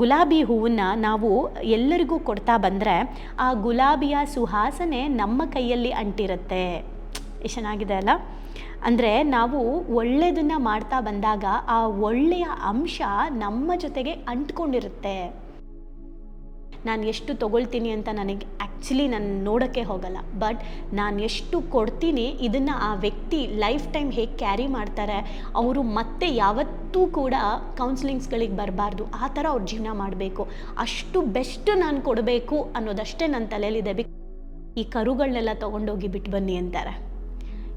ಗುಲಾಬಿ ಹೂವನ್ನು ನಾವು ಎಲ್ಲರಿಗೂ ಕೊಡ್ತಾ ಬಂದರೆ ಆ ಗುಲಾಬಿಯ ಸುಹಾಸನೆ ನಮ್ಮ ಕೈಯಲ್ಲಿ ಅಂಟಿರುತ್ತೆ. ಎಷ್ಟು ಚೆನ್ನಾಗಿದೆ ಅಲ್ಲ? ಅಂದರೆ ನಾವು ಒಳ್ಳೆಯದನ್ನು ಮಾಡ್ತಾ ಬಂದಾಗ ಆ ಒಳ್ಳೆಯ ಅಂಶ ನಮ್ಮ ಜೊತೆಗೆ ಅಂಟ್ಕೊಂಡಿರುತ್ತೆ. ನಾನು ಎಷ್ಟು ತೊಗೊಳ್ತೀನಿ ಅಂತ ನನಗೆ ಆ್ಯಕ್ಚುಲಿ ನಾನು ನೋಡೋಕ್ಕೆ ಹೋಗಲ್ಲ. ಬಟ್ ನಾನು ಎಷ್ಟು ಕೊಡ್ತೀನಿ ಇದನ್ನು ಆ ವ್ಯಕ್ತಿ ಲೈಫ್ ಟೈಮ್ ಹೇಗೆ ಕ್ಯಾರಿ ಮಾಡ್ತಾರೆ, ಅವರು ಮತ್ತೆ ಯಾವತ್ತೂ ಕೂಡ ಕೌನ್ಸಿಲಿಂಗ್ಸ್ಗಳಿಗೆ ಬರಬಾರ್ದು. ಆ ಥರ ಅವ್ರ ಜೀವನ ಮಾಡಬೇಕು. ಅಷ್ಟು ಬೆಸ್ಟ್ ನಾನು ಕೊಡಬೇಕು ಅನ್ನೋದಷ್ಟೇ ನನ್ನ ತಲೆಯಲ್ಲಿದೆ. ಬಿ ಈ ಕರುಗಳನ್ನೆಲ್ಲ ತೊಗೊಂಡೋಗಿ ಬಿಟ್ಟು ಬನ್ನಿ ಅಂತಾರೆ.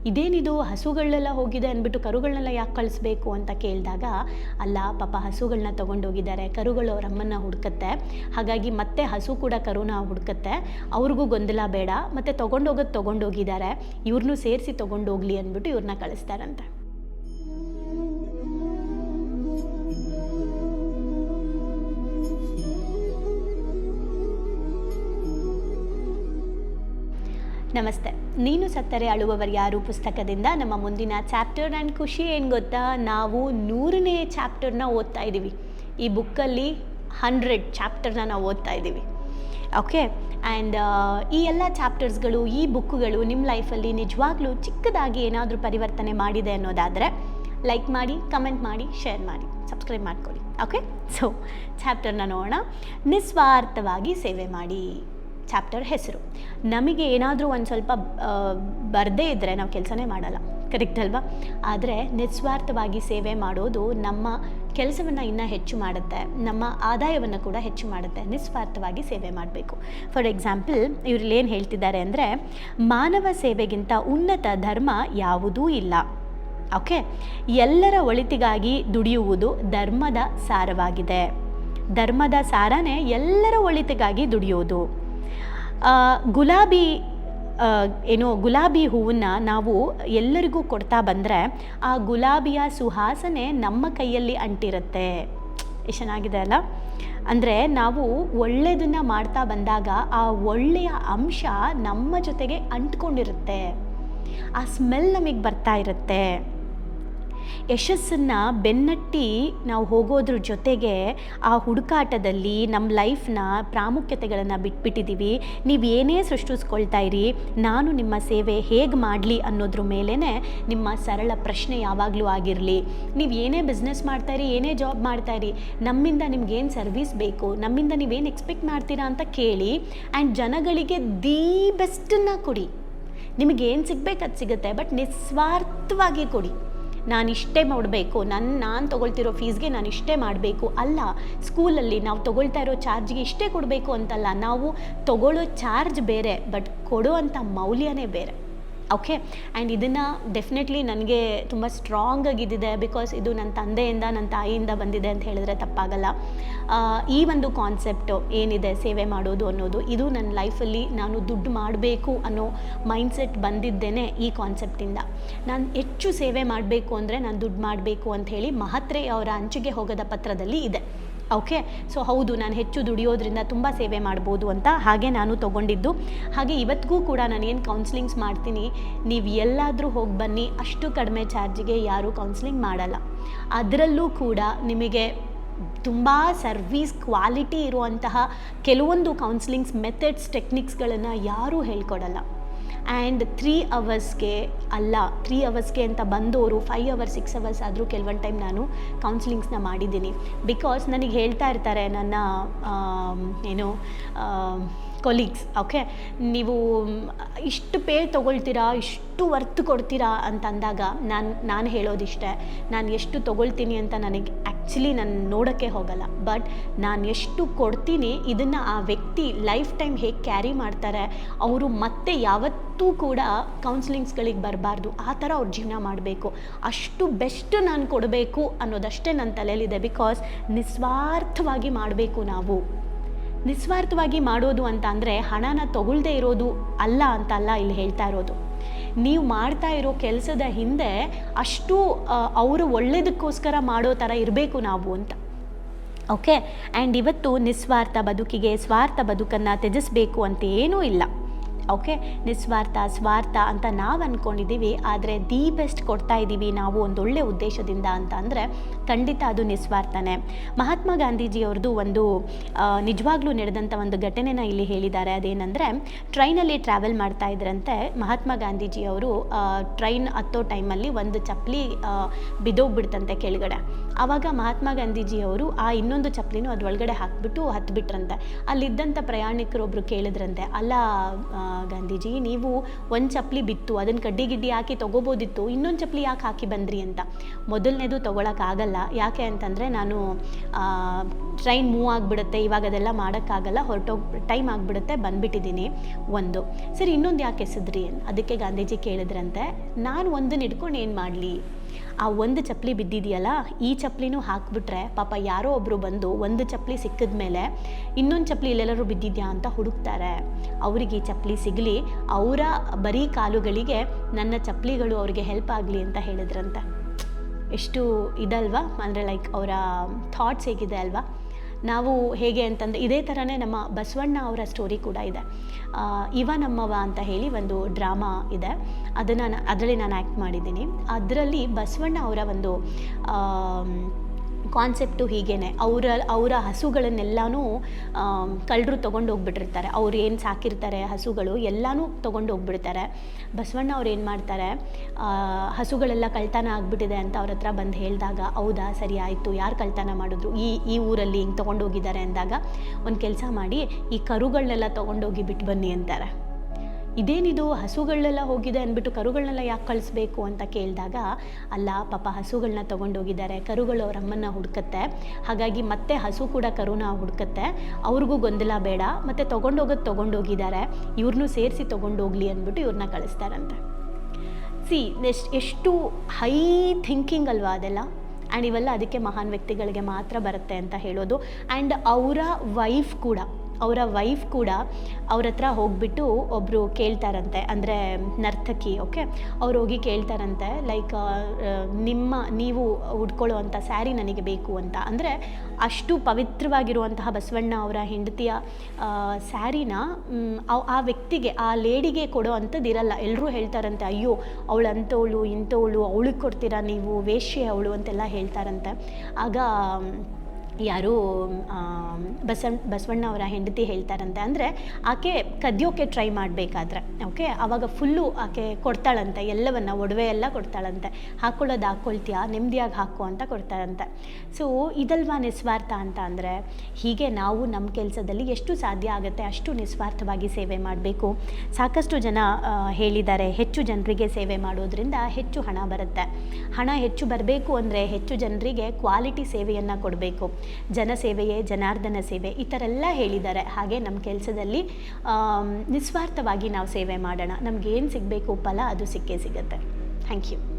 ಇದೇನಿದು ಹಸುಗಳನ್ನೆಲ್ಲ ಹೋಗಿದೆ ಅಂದ್ಬಿಟ್ಟು ಕರುಗಳನ್ನೆಲ್ಲ ಯಾಕೆ ಕಳಿಸ್ಬೇಕು ಅಂತ ಕೇಳಿದಾಗ, ಅಲ್ಲ ಪಾಪ ಹಸುಗಳನ್ನ ತೊಗೊಂಡೋಗಿದ್ದಾರೆ, ಕರುಗಳು ಅವ್ರ ಅಮ್ಮನ್ನ ಹುಡ್ಕತ್ತೆ. ಹಾಗಾಗಿ ಮತ್ತೆ ಹಸು ಕೂಡ ಕರುನ ಹುಡ್ಕತ್ತೆ. ಅವ್ರಿಗೂ ಗೊಂದಲ ಬೇಡ. ಮತ್ತು ತೊಗೊಂಡೋಗೋದು ತೊಗೊಂಡೋಗಿದ್ದಾರೆ. ಇವ್ರನ್ನೂ ಸೇರಿಸಿ ತೊಗೊಂಡೋಗ್ಲಿ ಅಂದ್ಬಿಟ್ಟು ಇವ್ರನ್ನ ಕಳಿಸ್ತಾರಂತೆ. ನಮಸ್ತೆ. ನೀನು ಸತ್ತರೆ ಅಳುವವರು ಯಾರು? ಪುಸ್ತಕದಿಂದ ನಮ್ಮ ಮುಂದಿನ ಚಾಪ್ಟರ್ ಆ್ಯಂಡ್ ಖುಷಿ ಏನು ಗೊತ್ತಾ? ನಾವು ನೂರನೇ ಚಾಪ್ಟರ್ನ ಓದ್ತಾ ಇದ್ದೀವಿ ಈ ಬುಕ್ಕಲ್ಲಿ ಹಂಡ್ರೆಡ್ ಚಾಪ್ಟರ್ನ ನಾವು ಓದ್ತಾ ಇದ್ದೀವಿ ಓಕೆ? ಆ್ಯಂಡ್ ಈ ಎಲ್ಲ ಚಾಪ್ಟರ್ಸ್ಗಳು, ಈ ಬುಕ್ಕುಗಳು ನಿಮ್ಮ ಲೈಫಲ್ಲಿ ನಿಜವಾಗ್ಲೂ ಚಿಕ್ಕದಾಗಿ ಏನಾದರೂ ಪರಿವರ್ತನೆ ಮಾಡಿದೆ ಅನ್ನೋದಾದರೆ ಲೈಕ್ ಮಾಡಿ, ಕಮೆಂಟ್ ಮಾಡಿ, ಶೇರ್ ಮಾಡಿ, ಸಬ್ಸ್ಕ್ರೈಬ್ ಮಾಡ್ಕೊಳ್ಳಿ. ಓಕೆ? ಸೊ, ಚಾಪ್ಟರ್ನ ನೋಡೋಣ. ನಿಸ್ವಾರ್ಥವಾಗಿ ಸೇವೆ ಮಾಡಿ. ಚಾಪ್ಟರ್ ಹೆಸರು. ನಮಗೆ ಏನಾದರೂ ಒಂದು ಸ್ವಲ್ಪ ಬರದೇ ಇದ್ದರೆ ನಾವು ಕೆಲಸನೇ ಮಾಡಲ್ಲ. ಕರೆಕ್ಟ್ ಅಲ್ವಾ? ಆದರೆ ನಿಸ್ವಾರ್ಥವಾಗಿ ಸೇವೆ ಮಾಡೋದು ನಮ್ಮ ಕೆಲಸವನ್ನು ಇನ್ನೂ ಹೆಚ್ಚು ಮಾಡುತ್ತೆ, ನಮ್ಮ ಆದಾಯವನ್ನು ಕೂಡ ಹೆಚ್ಚು ಮಾಡುತ್ತೆ, ನಿಸ್ವಾರ್ಥವಾಗಿ ಸೇವೆ ಮಾಡಬೇಕು. ಫಾರ್ ಎಕ್ಸಾಂಪಲ್ ಏನು ಹೇಳ್ತಿದ್ದಾರೆ ಅಂದರೆ, ಮಾನವ ಸೇವೆಗಿಂತ ಉನ್ನತ ಧರ್ಮ ಯಾವುದೂ ಇಲ್ಲ. ಓಕೆ ಎಲ್ಲರ ಒಳಿತಿಗಾಗಿ ದುಡಿಯುವುದು ಧರ್ಮದ ಸಾರವಾಗಿದೆ. ಧರ್ಮದ ಸಾರನೇ ಎಲ್ಲರ ಒಳಿತಿಗಾಗಿ ದುಡಿಯೋದು. ಗುಲಾಬಿ ಏನು, ಗುಲಾಬಿ ಹೂವನ್ನು ನಾವು ಎಲ್ಲರಿಗೂ ಕೊಡ್ತಾ ಬಂದರೆ ಆ ಗುಲಾಬಿಯ ಸುಹಾಸನೆ ನಮ್ಮ ಕೈಯಲ್ಲಿ ಅಂಟಿರುತ್ತೆ. ಎಷ್ಟು ಚೆನ್ನಾಗಿದೆ ಅಲ್ಲ? ಅಂದರೆ ನಾವು ಒಳ್ಳೆಯದನ್ನು ಮಾಡ್ತಾ ಬಂದಾಗ ಆ ಒಳ್ಳೆಯ ಅಂಶ ನಮ್ಮ ಜೊತೆಗೆ ಅಂಟ್ಕೊಂಡಿರುತ್ತೆ. ಆ ಸ್ಮೆಲ್ ನಮಗೆ ಬರ್ತಾ ಇರುತ್ತೆ. ಯಶಸ್ಸನ್ನು ಬೆನ್ನಟ್ಟಿ ನಾವು ಹೋಗೋದ್ರ ಜೊತೆಗೆ ಆ ಹುಡುಕಾಟದಲ್ಲಿ ನಮ್ಮ ಲೈಫ್ನ ಪ್ರಾಮುಖ್ಯತೆಗಳನ್ನು ಬಿಟ್ಬಿಟ್ಟಿದ್ದೀವಿ ನೀವು ಏನೇ ಸೃಷ್ಟಿಸ್ಕೊಳ್ತಾ ಇರಿ, ನಾನು ನಿಮ್ಮ ಸೇವೆ ಹೇಗೆ ಮಾಡಲಿ ಅನ್ನೋದ್ರ ಮೇಲೇ ನಿಮ್ಮ ಸರಳ ಪ್ರಶ್ನೆ ಯಾವಾಗಲೂ ಆಗಿರಲಿ. ನೀವು ಏನೇ ಬಿಸ್ನೆಸ್ ಮಾಡ್ತಾಯಿರಿ ಏನೇ ಜಾಬ್ ಮಾಡ್ತಾಯಿರಿ ನಮ್ಮಿಂದ ನಿಮ್ಗೇನು ಸರ್ವಿಸ್ ಬೇಕು, ನಮ್ಮಿಂದ ನೀವೇನು ಎಕ್ಸ್ಪೆಕ್ಟ್ ಮಾಡ್ತೀರಾ ಅಂತ ಕೇಳಿ ಆ್ಯಂಡ್ ಜನಗಳಿಗೆ ದಿ ಬೆಸ್ಟನ್ನು ಕೊಡಿ. ನಿಮಗೇನು ಸಿಗ್ಬೇಕು ಅದು ಸಿಗುತ್ತೆ ಬಟ್ ನಿಸ್ವಾರ್ಥವಾಗಿ ಕೊಡಿ. ನಾನು ಇಷ್ಟೇ ಮಾಡಬೇಕು ನನ್ನ ನಾನು ತೊಗೊಳ್ತಿರೋ ಫೀಸ್ಗೆ ನಾನು ಇಷ್ಟೇ ಮಾಡಬೇಕು ಅಲ್ಲ ಸ್ಕೂಲಲ್ಲಿ ನಾವು ತೊಗೊಳ್ತಾ ಇರೋ ಚಾರ್ಜ್ಗೆ ಇಷ್ಟೇ ಕೊಡಬೇಕು ಅಂತಲ್ಲ, ನಾವು ತೊಗೊಳ್ಳೋ ಚಾರ್ಜ್ ಬೇರೆ ಬಟ್ ಕೊಡುವಂಥ ಮೌಲ್ಯನೇ ಬೇರೆ. ಓಕೆ ಆ್ಯಂಡ್ ಇದನ್ನು ಡೆಫಿನೆಟ್ಲಿ ನನಗೆ ತುಂಬ ಸ್ಟ್ರಾಂಗ್ ಆಗಿದ್ದಿದೆ ಬಿಕಾಸ್ ಇದು ನನ್ನ ತಂದೆಯಿಂದ ನನ್ನ ತಾಯಿಯಿಂದ ಬಂದಿದೆ ಅಂತ ಹೇಳಿದ್ರೆ ತಪ್ಪಾಗಲ್ಲ. ಈ ಒಂದು ಕಾನ್ಸೆಪ್ಟು ಏನಿದೆ ಸೇವೆ ಮಾಡೋದು ಅನ್ನೋದು, ಇದು ನನ್ನ ಲೈಫಲ್ಲಿ ನಾನು ದುಡ್ಡು ಮಾಡಬೇಕು ಅನ್ನೋ ಮೈಂಡ್ಸೆಟ್ ಬಂದಿದ್ದೇನೆ ಈ ಕಾನ್ಸೆಪ್ಟಿಂದ ನಾನು ಹೆಚ್ಚು ಸೇವೆ ಮಾಡಬೇಕು ಅಂದರೆ ನಾನು ದುಡ್ಡು ಮಾಡಬೇಕು ಅಂತ ಹೇಳಿ ಮಹತ್ರೆ ಅವರ ಅಂಚಿಗೆ ಹೋಗದ ಪತ್ರದಲ್ಲಿ ಇದೆ. ಓಕೆ ಸೊ ಹೌದು, ನಾನು ಹೆಚ್ಚು ದುಡಿಯೋದ್ರಿಂದ ತುಂಬ ಸೇವೆ ಮಾಡ್ಬೋದು ಅಂತ ಹಾಗೆ ನಾನು ತೊಗೊಂಡಿದ್ದು. ಹಾಗೆ ಇವತ್ತಿಗೂ ಕೂಡ ನಾನು ಏನು ಕೌನ್ಸಿಲಿಂಗ್ಸ್ ಮಾಡ್ತೀನಿ, ನೀವು ಎಲ್ಲಾದರೂ ಹೋಗಿ ಬನ್ನಿ, ಅಷ್ಟು ಕಡಿಮೆ ಚಾರ್ಜಿಗೆ ಯಾರೂ ಕೌನ್ಸಿಲಿಂಗ್ ಮಾಡಲ್ಲ. ಅದರಲ್ಲೂ ಕೂಡ ನಿಮಗೆ ತುಂಬ ಸರ್ವೀಸ್ ಕ್ವಾಲಿಟಿ ಇರುವಂತಹ ಕೆಲವೊಂದು ಕೌನ್ಸಿಲಿಂಗ್ಸ್ ಮೆಥಡ್ಸ್ ಟೆಕ್ನಿಕ್ಸ್ಗಳನ್ನು ಯಾರೂ ಹೇಳ್ಕೊಡಲ್ಲ. ಆ್ಯಂಡ್ ತ್ರೀ ಅವರ್ಸ್ಗೆ ಅಲ್ಲ ತ್ರೀ ಅವರ್ಸ್ಗೆ ಅಂತ ಬಂದವರು ಫೈವ್ ಅವರ್ಸ್ ಸಿಕ್ಸ್ ಅವರ್ಸ್ ಆದರೂ ಕೆಲವೊಂದು ಟೈಮ್ ನಾನು ಕೌನ್ಸಿಲಿಂಗ್ಸ್ನ ಮಾಡಿದ್ದೀನಿ. ಬಿಕಾಸ್ ನನಗೆ ಹೇಳ್ತಾ ಇರ್ತಾರೆ ನನ್ನ ಏನು ಕೊಲೀಗ್ಸ್ ಓಕೆ ನೀವು ಇಷ್ಟು ಪೇ ತೊಗೊಳ್ತೀರಾ, ಇಷ್ಟು ವರ್ತ್ ಕೊಡ್ತೀರಾ ಅಂತ ಅಂದಾಗ ನಾನು ನಾನು ಹೇಳೋದಿಷ್ಟೇ, ನಾನು ಎಷ್ಟು ತೊಗೊಳ್ತೀನಿ ಅಂತ ನನಗೆ ಆ್ಯಕ್ಚುಲಿ ನಾನು ನೋಡೋಕ್ಕೆ ಹೋಗಲ್ಲ. ಬಟ್ ನಾನು ಎಷ್ಟು ಕೊಡ್ತೀನಿ, ಇದನ್ನು ಆ ವ್ಯಕ್ತಿ ಲೈಫ್ ಟೈಮ್ ಹೇಗೆ ಕ್ಯಾರಿ ಮಾಡ್ತಾರೆ, ಅವರು ಮತ್ತೆ ಯಾವತ್ತೂ ಕೂಡ ಕೌನ್ಸಿಲಿಂಗ್ಸ್ಗಳಿಗೆ ಬರಬಾರ್ದು. ಆ ಥರ ಅವ್ರ ಜೀವನ ಮಾಡಬೇಕು. ಅಷ್ಟು ಬೆಸ್ಟ್ ನಾನು ಕೊಡಬೇಕು ಅನ್ನೋದಷ್ಟೇ ನನ್ನ ತಲೆಯಲ್ಲಿದೆ ಬಿಕಾಸ್ ನಿಸ್ವಾರ್ಥವಾಗಿ ಮಾಡಬೇಕು ನಾವು. ನಿಸ್ವಾರ್ಥವಾಗಿ ಮಾಡೋದು ಅಂತ ಅಂದರೆ ಹಣನ ತಗೊಳ್ದೇ ಇರೋದು ಅಲ್ಲ ಅಂತ ಅಲ್ಲ ಇಲ್ಲಿ ಹೇಳ್ತಾ ಇರೋದು. ನೀವು ಮಾಡ್ತಾ ಇರೋ ಕೆಲಸದ ಹಿಂದೆ ಅಷ್ಟು ಅವರು ಒಳ್ಳೇದಕ್ಕೋಸ್ಕರ ಮಾಡೋ ಥರ ಇರಬೇಕು ನಾವು ಅಂತ. ಓಕೆ ಆ್ಯಂಡ್ ಇವತ್ತು ನಿಸ್ವಾರ್ಥ ಬದುಕಿಗೆ ಸ್ವಾರ್ಥ ಬದುಕನ್ನು ತ್ಯಜಿಸಬೇಕು ಅಂತ ಏನೂ ಇಲ್ಲ. ಓಕೆ ನಿಸ್ವಾರ್ಥ, ಸ್ವಾರ್ಥ ಅಂತ ನಾವು ಅಂದ್ಕೊಂಡಿದ್ದೀವಿ ಆದರೆ ದಿ ಬೆಸ್ಟ್ ಕೊಡ್ತಾ ಇದ್ದೀವಿ ನಾವು ಒಂದೊಳ್ಳೆ ಉದ್ದೇಶದಿಂದ ಅಂತ ಅಂದರೆ ಖಂಡಿತ ಅದು ನಿಸ್ವಾರ್ಥನೇ. ಮಹಾತ್ಮ ಗಾಂಧೀಜಿಯವ್ರದ್ದು ಒಂದು ನಿಜವಾಗ್ಲೂ ನಡೆದಂಥ ಒಂದು ಘಟನೆನ ಇಲ್ಲಿ ಹೇಳಿದ್ದಾರೆ. ಅದೇನೆಂದರೆ, ಟ್ರೈನಲ್ಲಿ ಟ್ರಾವೆಲ್ ಮಾಡ್ತಾ ಇದ್ರಂತೆ ಮಹಾತ್ಮ ಗಾಂಧೀಜಿಯವರು ಟ್ರೈನ್ ಹತ್ತೋ ಟೈಮಲ್ಲಿ ಒಂದು ಚಪ್ಪಲಿ ಬಿದ್ದೋಗ್ಬಿಡ್ತಂತೆ ಕೆಳಗಡೆ. ಆವಾಗ ಮಹಾತ್ಮ ಗಾಂಧೀಜಿಯವರು ಆ ಇನ್ನೊಂದು ಚಪ್ಪಲಿನೂ ಅದ್ರೊಳಗಡೆ ಹಾಕ್ಬಿಟ್ಟು ಹತ್ಬಿಟ್ರಂತೆ. ಅಲ್ಲಿದ್ದಂಥ ಪ್ರಯಾಣಿಕರೊಬ್ಬರು ಕೇಳಿದ್ರಂತೆ, ಅಲ್ಲ ಗಾಂಧೀಜಿ, ನೀವು ಒಂದು ಚಪ್ಪಲಿ ಬಿತ್ತು ಅದನ್ನು ಕಡ್ಡಿ ಗಿಡ್ಡಿ ಹಾಕಿ ತೊಗೋಬೋದಿತ್ತು, ಇನ್ನೊಂದು ಚಪ್ಪಲಿ ಯಾಕೆ ಹಾಕಿ ಬಂದ್ರಿ ಅಂತ? ಮೊದಲನೇದು ತೊಗೊಳಕ್ಕಾಗಲ್ಲ. ಯಾಕೆ ಅಂತಂದರೆ ನಾನು ಟ್ರೈನ್ ಮೂವ್ ಆಗಿಬಿಡುತ್ತೆ, ಇವಾಗ ಅದೆಲ್ಲ ಮಾಡೋಕ್ಕಾಗಲ್ಲ. ಹೊರಟೋಗಿ ಟೈಮ್ ಆಗಿಬಿಡುತ್ತೆ, ಬಂದುಬಿಟ್ಟಿದ್ದೀನಿ. ಒಂದು. ಸರಿ, ಇನ್ನೊಂದು ಯಾಕೆ ಎಸೆದ್ರಿ? ಅದಕ್ಕೆ ಗಾಂಧೀಜಿ ಕೇಳಿದ್ರಂತೆ, ನಾನು ಒಂದನ್ನು ಹಿಡ್ಕೊಂಡು ಏನು ಮಾಡಲಿ? ಆ ಒಂದು ಚಪ್ಪಲಿ ಬಿದ್ದಿದೆಯಲ್ಲ, ಈ ಚಪ್ಪಲಿನೂ ಹಾಕ್ಬಿಟ್ರೆ ಪಾಪ ಯಾರೋ ಒಬ್ಬರು ಬಂದು ಒಂದು ಚಪ್ಪಲಿ ಸಿಕ್ಕಿದ ಮೇಲೆ ಇನ್ನೊಂದು ಚಪ್ಪಲಿ ಇಲ್ಲೆಲ್ಲರೂ ಬಿದ್ದಿದ್ಯಾ ಅಂತ ಹುಡುಕ್ತಾರೆ. ಅವರಿಗೆ ಈ ಚಪ್ಪಲಿ ಸಿಗಲಿ. ಅವರ ಬರೀ ಕಾಲುಗಳಿಗೆ ನನ್ನ ಚಪ್ಪಲಿಗಳು ಅವರಿಗೆ ಹೆಲ್ಪ್ ಆಗಲಿ ಅಂತ ಹೇಳಿದ್ರಂತೆ. ಎಷ್ಟು ಇದಲ್ವಾ? ಅಂದರೆ ಲೈಕ್ ಅವರ ಥಾಟ್ಸ್ ಹೇಗಿದೆ ಅಲ್ವಾ? ನಾವು ಹೇಗೆ ಅಂತಂದರೆ ಇದೇ ಥರನೇ ನಮ್ಮ ಬಸವಣ್ಣ ಅವರ ಸ್ಟೋರಿ ಕೂಡ ಇದೆ. ಇವ ನಮ್ಮವ ಅಂತ ಹೇಳಿ ಒಂದು ಡ್ರಾಮಾ ಇದೆ. ಅದನ್ನು ಅದರಲ್ಲಿ ನಾನು ಆ್ಯಕ್ಟ್ ಮಾಡಿದ್ದೀನಿ. ಅದರಲ್ಲಿ ಬಸವಣ್ಣ ಅವರ ಒಂದು ಕಾನ್ಸೆಪ್ಟು ಹೀಗೇನೆ. ಅವರ ಅವರ ಹಸುಗಳನ್ನೆಲ್ಲನೂ ಕಳ್ಳರು ತೊಗೊಂಡು ಹೋಗ್ಬಿಟ್ಟಿರ್ತಾರೆ ಅವ್ರು ಏನು ಸಾಕಿರ್ತಾರೆ ಹಸುಗಳು ಎಲ್ಲನೂ ತೊಗೊಂಡು ಹೋಗ್ಬಿಡ್ತಾರೆ ಬಸವಣ್ಣ ಅವ್ರು ಏನು ಮಾಡ್ತಾರೆ ಹಸುಗಳೆಲ್ಲ ಕಳ್ತನ ಆಗಿಬಿಟ್ಟಿದೆ ಅಂತ ಅವ್ರ ಹತ್ರ ಬಂದು ಹೇಳಿದಾಗ, ಹೌದಾ, ಸರಿ ಆಯಿತು, ಯಾರು ಕಳ್ತನ ಮಾಡಿದ್ರು? ಈ ಈ ಊರಲ್ಲಿ ಹಿಂಗೆ ತೊಗೊಂಡೋಗಿದ್ದಾರೆ ಅಂದಾಗ ಒಂದು ಕೆಲಸ ಮಾಡಿ, ಈ ಕರುಗಳನ್ನೆಲ್ಲ ತೊಗೊಂಡೋಗಿ ಬಿಟ್ಟು ಬನ್ನಿ ಅಂತಾರೆ. ಇದೇನಿದು ಹಸುಗಳನ್ನೆಲ್ಲ ಹೋಗಿದೆ ಅಂದ್ಬಿಟ್ಟು ಕರುಗಳನ್ನೆಲ್ಲ ಯಾಕೆ ಕಳಿಸ್ಬೇಕು ಅಂತ ಕೇಳಿದಾಗ, ಅಲ್ಲ ಪಾಪ ಹಸುಗಳನ್ನ ತೊಗೊಂಡೋಗಿದ್ದಾರೆ, ಕರುಗಳು ಅವ್ರ ಅಮ್ಮನ್ನ ಹುಡ್ಕತ್ತೆ. ಹಾಗಾಗಿ ಮತ್ತೆ ಹಸು ಕೂಡ ಕರುನ ಹುಡ್ಕತ್ತೆ. ಅವ್ರಿಗೂ ಗೊಂದಲ ಬೇಡ. ಮತ್ತು ತೊಗೊಂಡೋಗೋದು ತೊಗೊಂಡೋಗಿದ್ದಾರೆ. ಇವ್ರನ್ನೂ ಸೇರಿಸಿ ತೊಗೊಂಡೋಗ್ಲಿ ಅಂದ್ಬಿಟ್ಟು ಇವ್ರನ್ನ ಕಳಿಸ್ತಾರಂತೆ. ಸಿ ಎಷ್ಟು ಎಷ್ಟು ಹೈ ಥಿಂಕಿಂಗ್ ಅಲ್ವಾ ಅದೆಲ್ಲ? ಆ್ಯಂಡ್ ಇವೆಲ್ಲ ಅದಕ್ಕೆ ಮಹಾನ್ ವ್ಯಕ್ತಿಗಳಿಗೆ ಮಾತ್ರ ಬರುತ್ತೆ ಅಂತ ಹೇಳೋದು. ಆ್ಯಂಡ್ ಅವರ ವೈಫ್ ಕೂಡ. ಅವರ ವೈಫ್ ಕೂಡ ಅವ್ರ ಹತ್ರ ಹೋಗ್ಬಿಟ್ಟು ಒಬ್ಬರು ಕೇಳ್ತಾರಂತೆ, ಅಂದರೆ ನರ್ತಕಿ ಓಕೆ ಅವ್ರು ಹೋಗಿ ಕೇಳ್ತಾರಂತೆ ಲೈಕ್ ನಿಮ್ಮ, ನೀವು ಉಟ್ಕೊಳ್ಳುವಂಥ ಸ್ಯಾರಿ ನನಗೆ ಬೇಕು ಅಂತ. ಅಂದರೆ ಅಷ್ಟು ಪವಿತ್ರವಾಗಿರುವಂತಹ ಬಸವಣ್ಣ ಅವರ ಹೆಂಡತಿಯ ಸ್ಯಾರಿನ ಆ- ವ್ಯಕ್ತಿಗೆ, ಆ ಲೇಡಿಗೆ ಕೊಡೋ ಅಂಥದ್ದು ಇರಲ್ಲ. ಎಲ್ಲರೂ ಹೇಳ್ತಾರಂತೆ, ಅಯ್ಯೋ ಅವಳು ಅಂಥವಳು ಇಂಥವಳು ಅವಳಿಗೆ ಕೊಡ್ತೀರಾ ನೀವು, ವೇಶ್ಯೆ ಅವಳು ಅಂತೆಲ್ಲ ಹೇಳ್ತಾರಂತೆ. ಆಗ ಯಾರು ಬಸವಣ್ಣ ಬಸವಣ್ಣ ಅವರ ಹೆಂಡತಿ ಹೇಳ್ತಾರಂತೆ ಅಂದರೆ, ಆಕೆ ಕದಿಯೋಕೆ ಟ್ರೈ ಮಾಡಬೇಕಾದ್ರೆ ಓಕೆ ಆವಾಗ ಫುಲ್ಲು ಆಕೆ ಕೊಡ್ತಾಳಂತೆ, ಎಲ್ಲವನ್ನ, ಒಡವೆ ಎಲ್ಲ ಕೊಡ್ತಾಳಂತೆ. ಹಾಕ್ಕೊಳ್ಳೋದು ಹಾಕ್ಕೊಳ್ತೀಯಾ ನೆಮ್ಮದಿಯಾಗಿ ಹಾಕು ಅಂತ ಕೊಡ್ತಾರಂತೆ ಸೊ ಇದಲ್ವಾ ನಿಸ್ವಾರ್ಥ ಅಂತ ಅಂದರೆ, ಹೀಗೆ ನಾವು ನಮ್ಮ ಕೆಲಸದಲ್ಲಿ ಎಷ್ಟು ಸಾಧ್ಯ ಆಗುತ್ತೆ ಅಷ್ಟು ನಿಸ್ವಾರ್ಥವಾಗಿ ಸೇವೆ ಮಾಡಬೇಕು. ಸಾಕಷ್ಟು ಜನ ಹೇಳಿದ್ದಾರೆ, ಹೆಚ್ಚು ಜನರಿಗೆ ಸೇವೆ ಮಾಡೋದ್ರಿಂದ ಹೆಚ್ಚು ಹಣ ಬರುತ್ತೆ. ಹಣ ಹೆಚ್ಚು ಬರಬೇಕು ಅಂದರೆ ಹೆಚ್ಚು ಜನರಿಗೆ ಕ್ವಾಲಿಟಿ ಸೇವೆಯನ್ನು ಕೊಡಬೇಕು. ಜನಸೇವೆಯೇ, ಜನಾರ್ದನ ಸೇವೆ ಈ ಥರ ಎಲ್ಲ ಹೇಳಿದ್ದಾರೆ. ಹಾಗೆ ನಮ್ಮ ಕೆಲಸದಲ್ಲಿ ನಿಸ್ವಾರ್ಥವಾಗಿ ನಾವು ಸೇವೆ ಮಾಡೋಣ. ನಮಗೇನು ಸಿಗಬೇಕು ಫಲ ಅದು ಸಿಕ್ಕೇ ಸಿಗುತ್ತೆ. Thank you